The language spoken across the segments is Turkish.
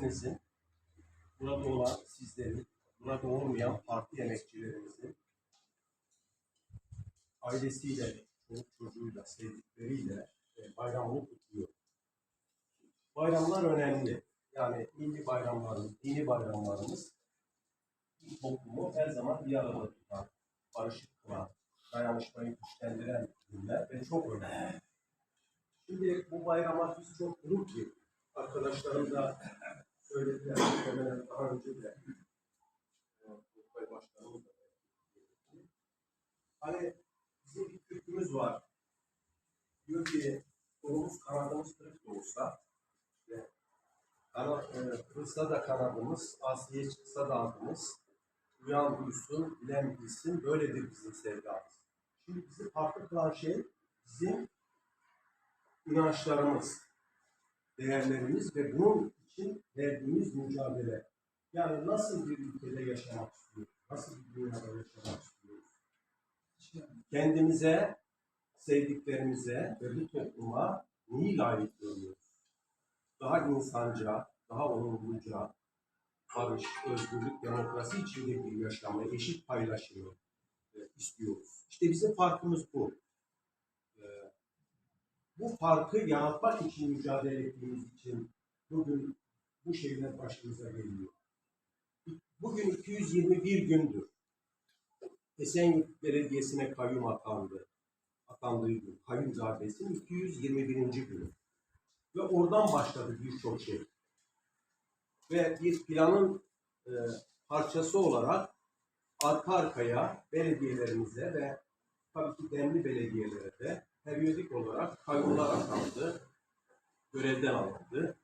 hepinizin burada olan sizlerin, burada olmayan parti emekçilerimizin ailesiyle, çoluk çocuğuyla, sevdikleriyle e, bayramını kutluyor. Bayramlar önemli. Yani milli bayramlarımız, dini bayramlarımız toplumu her zaman bir arada tutan, barışık kılan, dayanışmayı güçlendiren günler ve çok önemli. Şimdi bu bayrama biz çok unut ki arkadaşlarım da söylediler, muhtemelen daha önce de e, Oktay Başkanımız da. Hani bizim bir türkümüz var. Diyor ki kolumuz kanadımız kırık da olsa işte, kana, e, kırılsa da kanadımız, Asiye çıksa da adımız, uyan duysun, bilen bilsin, böyledir bizim sevdamız. Şimdi bizi farklı kılan şey bizim inançlarımız, değerlerimiz ve bunun için verdiğimiz mücadele. Yani nasıl bir ülkede yaşamak istiyoruz? Nasıl bir dünyada yaşamak istiyoruz? Kendimize, sevdiklerimize ve bu topluma neyi layık görüyoruz? Daha insanca, daha onurluca, barış, özgürlük, demokrasi içinde bir yaşamı, eşit paylaşımı e, istiyoruz. İşte bizim farkımız bu. E, bu farkı yaratmak için mücadele ettiğimiz için bugün bu şeyler başımıza geliyor. Bugün 221 gündür. Esenyurt Belediyesi'ne kayyum atandı. Atandığı gün. Kayyum darbesinin 221. günü. Ve oradan başladı birçok şey. Ve bir planın e, parçası olarak arka arkaya belediyelerimize ve tabii ki demli belediyelere de periyodik olarak kayyumlar atandı, görevden alındı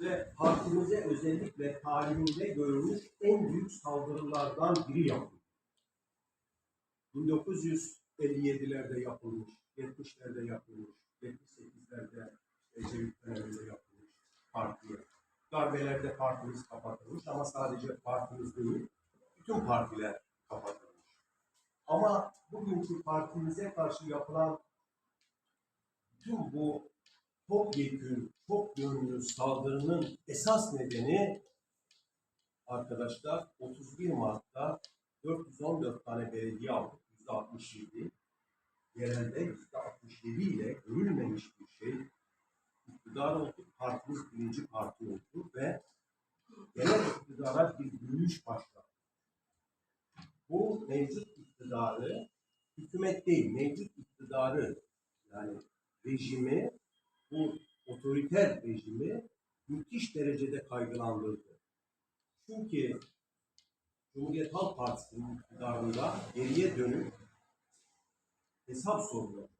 ve partimize özellikle tarihinde görülmüş en büyük saldırılardan biri yapıldı. 1957'lerde yapılmış, 70'lerde yapılmış, 78'lerde Ecevit döneminde yapılmış partiye. Darbelerde partimiz kapatılmış ama sadece partimiz değil, bütün partiler kapatılmış. Ama bugünkü partimize karşı yapılan tüm bu topyekün, çok yönlü saldırının esas nedeni arkadaşlar 31 Mart'ta 414 tane belediye aldık. %67. Yerelde %67 ile görülmemiş bir şey. İktidar olduk, partimiz birinci parti oldu ve genel iktidara bir yürüyüş başladı. Bu mevcut iktidarı, hükümet değil, mevcut iktidarı yani rejimi, bu otoriter rejimi müthiş derecede kaygılandırdı. Çünkü Cumhuriyet Halk Partisi'nin iktidarında geriye dönük hesap sorulacak.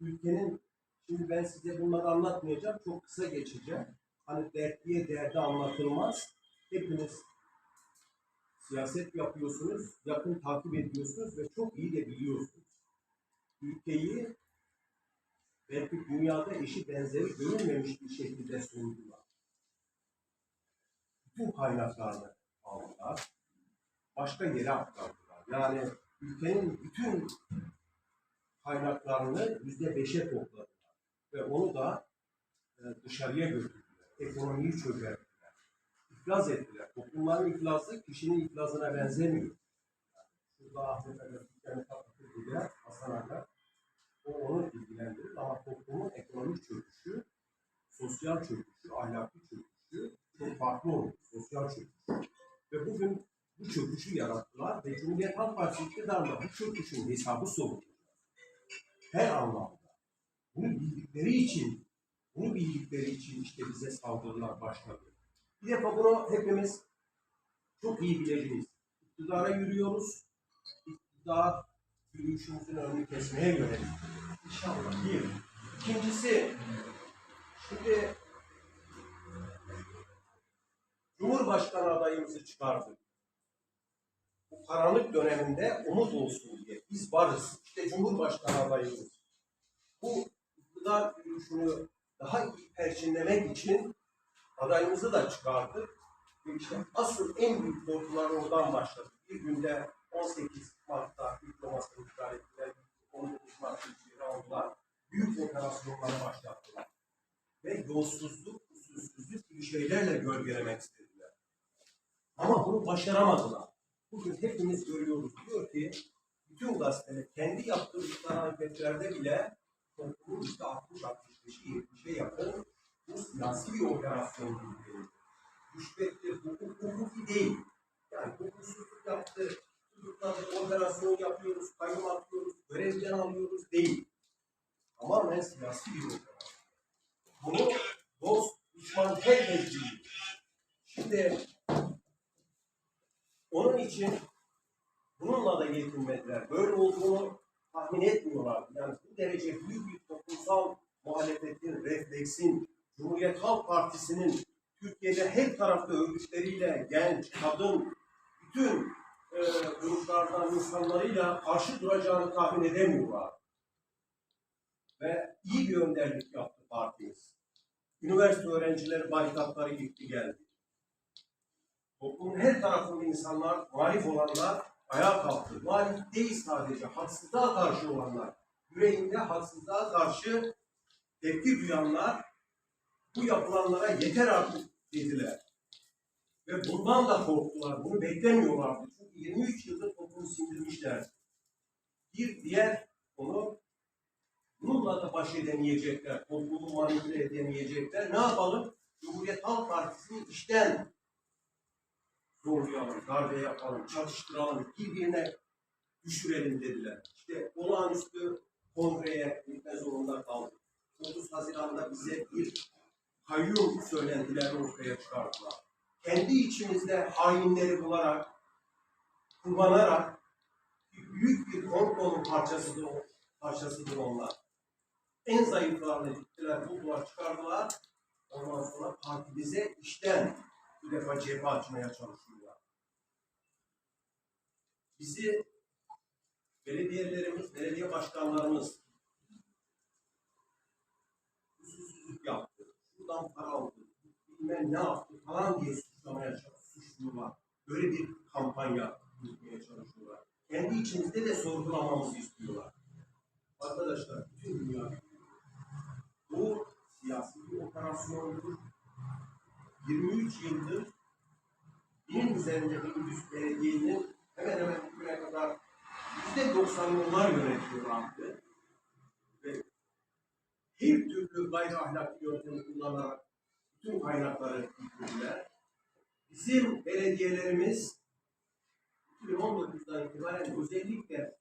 Ülkenin, şimdi ben size bunları anlatmayacağım, çok kısa geçeceğim. Hani dertliye derdi anlatılmaz. Hepiniz siyaset yapıyorsunuz, yakın takip ediyorsunuz ve çok iyi de biliyorsunuz. Ülkeyi belki dünyada eşi benzeri görülmemiş bir şekilde sundular. Bütün kaynaklarını aldılar. Başka yere aktardılar. Yani ülkenin bütün kaynaklarını yüzde beşe topladılar. Ve onu da e, dışarıya götürdüler. Ekonomiyi çökerttiler. İflas ettiler. Toplumların iflası kişinin iflasına benzemiyor. Yani şurada Ahmet Aga dükkanı kapatır gider, Hasan Aga o onu ilgilendirir ama toplumun ekonomik çöküşü, sosyal çöküşü, ahlaki çöküşü çok farklı olur. Sosyal çöküşü. Ve bugün bu çöküşü yarattılar ve Cumhuriyet Halk Partisi iktidarında bu çöküşün hesabı sorulacak. Her anlamda. Bunu bildikleri için, bunu bildikleri için işte bize saldırılar başladı. Bir defa bunu hepimiz çok iyi bileceğiz. İktidara yürüyoruz. İktidar yürüyüşümüzün önünü kesmeye yönelik. İnşallah. Bir. İkincisi, şimdi Cumhurbaşkanı adayımızı çıkardık. Bu karanlık döneminde umut olsun diye. Biz varız. İşte Cumhurbaşkanı adayımız. Bu iktidar yürüyüşünü daha iyi perçinlemek için adayımızı da çıkardık. İşte asıl en büyük korkular oradan başladı. Bir günde 18 Mart'ta diplomasını iptal ettiler. 19 Mart'ta içeri aldılar. Büyük operasyonlara başlattılar. Ve yolsuzluk, usulsüzlük gibi şeylerle gölgelemek istediler. Ama bunu başaramadılar. Bugün hepimiz görüyoruz. Diyor ki bütün gazeteler kendi yaptırdıkları anketlerde bile toplumun yüzde 60-65'i 70'e yakın bu siyasi bir operasyon gibi görüyor. Rüşvettir, hukuk, hukuki değil. Yani hukuksuzluk yaptı, tutukladık, operasyon yapıyoruz, kayyum atıyoruz, görevden alıyoruz değil. Tamamen siyasi bir operasyon. Bunu dost, düşman herkes bilir. Şimdi onun için bununla da yetinmediler. Böyle olduğunu tahmin etmiyorlardı. Yani bu derece büyük bir toplumsal muhalefetin, refleksin, Cumhuriyet Halk Partisi'nin Türkiye'de her tarafta örgütleriyle genç, kadın, bütün e, gruplardan insanlarıyla karşı duracağını tahmin edemiyorlar. Ve iyi bir önderlik yaptı partimiz. Üniversite öğrencileri barikatları gitti geldi. Toplumun her tarafında insanlar, muhalif olanlar ayağa kalktı. Muhalif değil sadece, haksızlığa karşı olanlar. Yüreğinde haksızlığa karşı tepki duyanlar bu yapılanlara yeter artık dediler. Ve bundan da korktular. Bunu beklemiyorlardı. Çünkü 23 yıldır toplumu sindirmişler. Bir diğer konu bununla da baş edemeyecekler. Toplumu manipüle edemeyecekler. Ne yapalım? Cumhuriyet Halk Partisi'ni işten zorlayalım, darbe yapalım, çatıştıralım, birbirine düşürelim dediler. İşte olağanüstü kongreye gitme zorunda kaldık. 30 Haziran'da bize bir kayyum söylentilerini ortaya çıkardılar. Kendi içimizde hainleri bularak, kullanarak büyük bir komplo'nun parçasıdır, parçasıdır onlar. En zayıflarını gittiler, buldular, çıkardılar. Ondan sonra partimize işten bu defa cephe açmaya çalışıyorlar. Bizi belediyelerimiz, belediye başkanlarımız usulsüzlük yaptı, şuradan para aldı, bilmem ne yaptı falan diye suçlamaya suçluyorlar. Böyle bir kampanya yürütmeye çalışıyorlar. Kendi içimizde de sorgulamamızı istiyorlar. Arkadaşlar, bütün dünya bu siyasi bir operasyondur. 23 yıldır binin üzerinde bir belediyenin hemen hemen bugüne kadar yüzde doksanını onlar yönetiyorlardı. Ve her türlü gayri ahlaklı yöntemi kullanarak bütün kaynakları bitirdiler. Bizim belediyelerimiz 2019'dan itibaren özellikle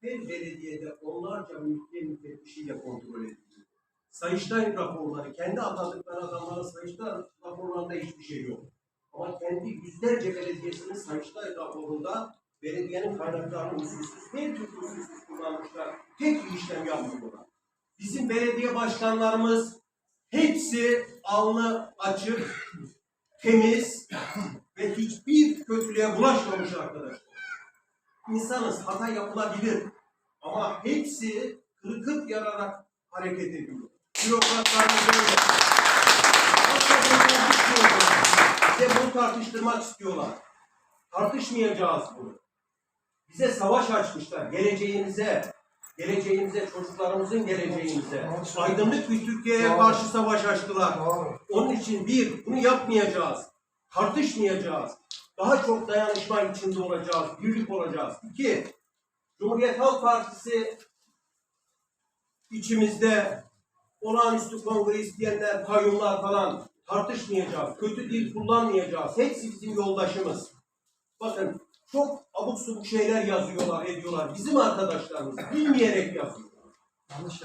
her belediyede onlarca mülkiye müfettişiyle kontrol ediliyor. Sayıştay raporları, kendi atadıkları adamların Sayıştay raporlarında hiçbir şey yok. Ama kendi yüzlerce belediyesinin Sayıştay raporunda belediyenin kaynaklarını usulsüz, her türlü usulsüz kullanmışlar. Tek bir işlem yapmıyorlar. Bizim belediye başkanlarımız hepsi alnı açık, temiz ve hiçbir kötülüğe bulaşmamış arkadaşlar. İnsanız, hata yapılabilir. Ama hepsi kırıkıp yararak hareket ediyor. Bürokratlarımız böyle. Bize bunu tartıştırmak istiyorlar. Tartışmayacağız bunu. Bize savaş açmışlar. Geleceğimize, geleceğimize, çocuklarımızın geleceğimize. Aydınlık bir Türkiye'ye karşı savaş açtılar. Onun için bir, bunu yapmayacağız. Tartışmayacağız. Daha çok dayanışma içinde olacağız. Birlik olacağız. İki, Cumhuriyet Halk Partisi içimizde olağanüstü kongre isteyenler, kayyumlar falan tartışmayacağız. Kötü dil kullanmayacağız. Hepsi bizim yoldaşımız. Bakın çok abuk subuk şeyler yazıyorlar, ediyorlar. Bizim arkadaşlarımız bilmeyerek yaptım.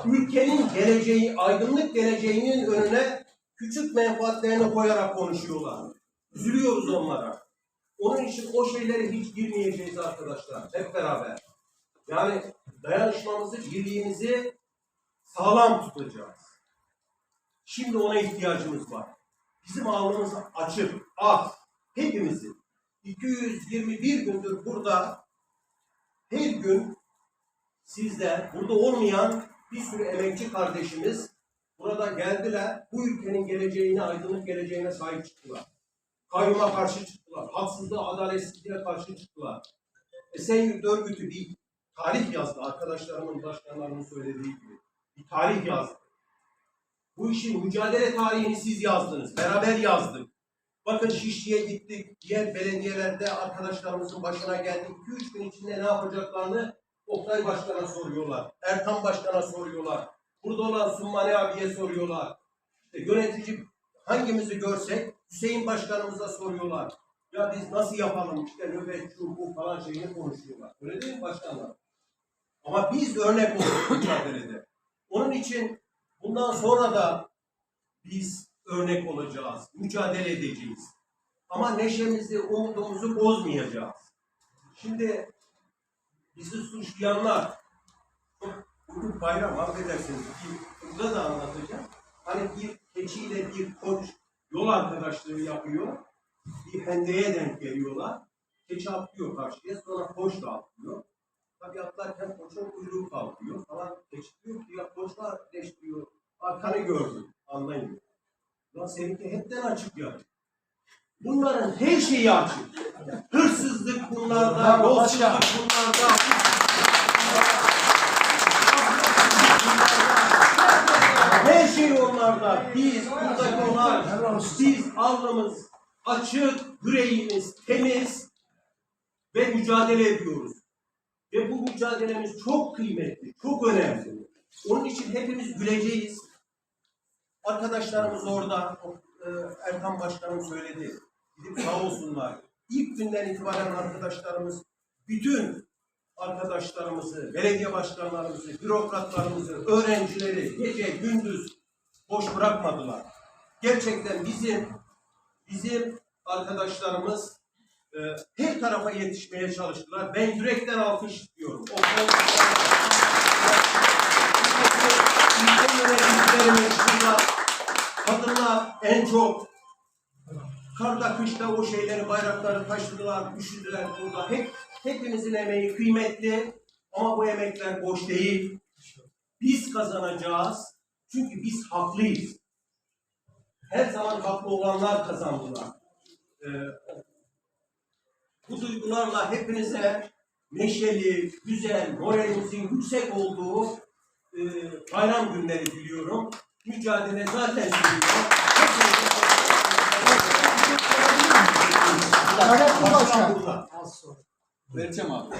Ülkenin geleceği, aydınlık geleceğinin önüne küçük menfaatlerini koyarak konuşuyorlar. Üzülüyoruz onlara. Onun için o şeylere hiç girmeyeceğiz arkadaşlar. Hep beraber. Yani dayanışmamızı, birliğimizi sağlam tutacağız. Şimdi ona ihtiyacımız var. Bizim alnımız açık, ak. Hepimizin. 221 gündür burada her gün sizler, burada olmayan bir sürü emekçi kardeşimiz burada geldiler. Bu ülkenin geleceğine, aydınlık geleceğine sahip çıktılar. Kayyuma karşı çıktılar. Haksızlığa, adaletsizliğe karşı çıktılar. Esenyurt örgütü bir tarih yazdı. Arkadaşlarımın, başkanlarımın söylediği gibi. Bir tarih yazdı. Bu işin mücadele tarihini siz yazdınız. Beraber yazdık. Bakın Şişli'ye gittik. Diğer belediyelerde arkadaşlarımızın başına geldik. 2-3 gün içinde ne yapacaklarını Oktay Başkan'a soruyorlar. Erkan Başkan'a soruyorlar. Burada olan Summani abiye soruyorlar. İşte yönetici hangimizi görsek Hüseyin Başkanımıza soruyorlar. Ya biz nasıl yapalım işte nöbet şu bu falan şeyini konuşuyorlar. Öyle değil mi başkanlar? Ama biz örnek olduk mücadelede. Onun için bundan sonra da biz örnek olacağız. Mücadele edeceğiz. Ama neşemizi, umudumuzu bozmayacağız. Şimdi bizi suçlayanlar bugün bayram affedersiniz. Burada da anlatacağım. Hani bir keçiyle bir koç yol arkadaşlığı yapıyor. Bir hendeye denk geliyorlar. Keçi atlıyor karşıya sonra koç da atlıyor. Tabii atlarken koçun kuyruğu kalkıyor falan. Keçi diyor ki ya koçlar leş diyor. Arkanı gördüm. Anlayın. Lan seninki hepten açık ya. Bunların her şeyi açık. Hırsızlık bunlarda, yolsuzluk bunlarda. Her şey onlarda. Biz buradaki onlar, biz alnımız açık, yüreğimiz temiz ve mücadele ediyoruz. Ve bu mücadelemiz çok kıymetli, çok önemli. Onun için hepimiz güleceğiz. Arkadaşlarımız orada, e, Erkan Başkanım söyledi. Gidip sağ olsunlar. İlk günden itibaren arkadaşlarımız, bütün arkadaşlarımızı, belediye başkanlarımızı, bürokratlarımızı, öğrencileri gece gündüz boş bırakmadılar. Gerçekten bizim bizim arkadaşlarımız e, her tarafa yetişmeye çalıştılar. Ben yürekten alkış istiyorum. O İlçe yöneticilerimiz burada kadınlar en çok karda kışta o şeyleri bayrakları taşıdılar, üşüdüler burada. Hep hepimizin emeği kıymetli ama bu emekler boş değil. Biz kazanacağız. Çünkü biz haklıyız. Her zaman haklı olanlar kazandılar. Ee, bu duygularla hepinize neşeli, güzel, moralimizin yüksek olduğu e, bayram günleri diliyorum. Mücadele zaten sürüyor. Başkan. burada. Vereceğim abi.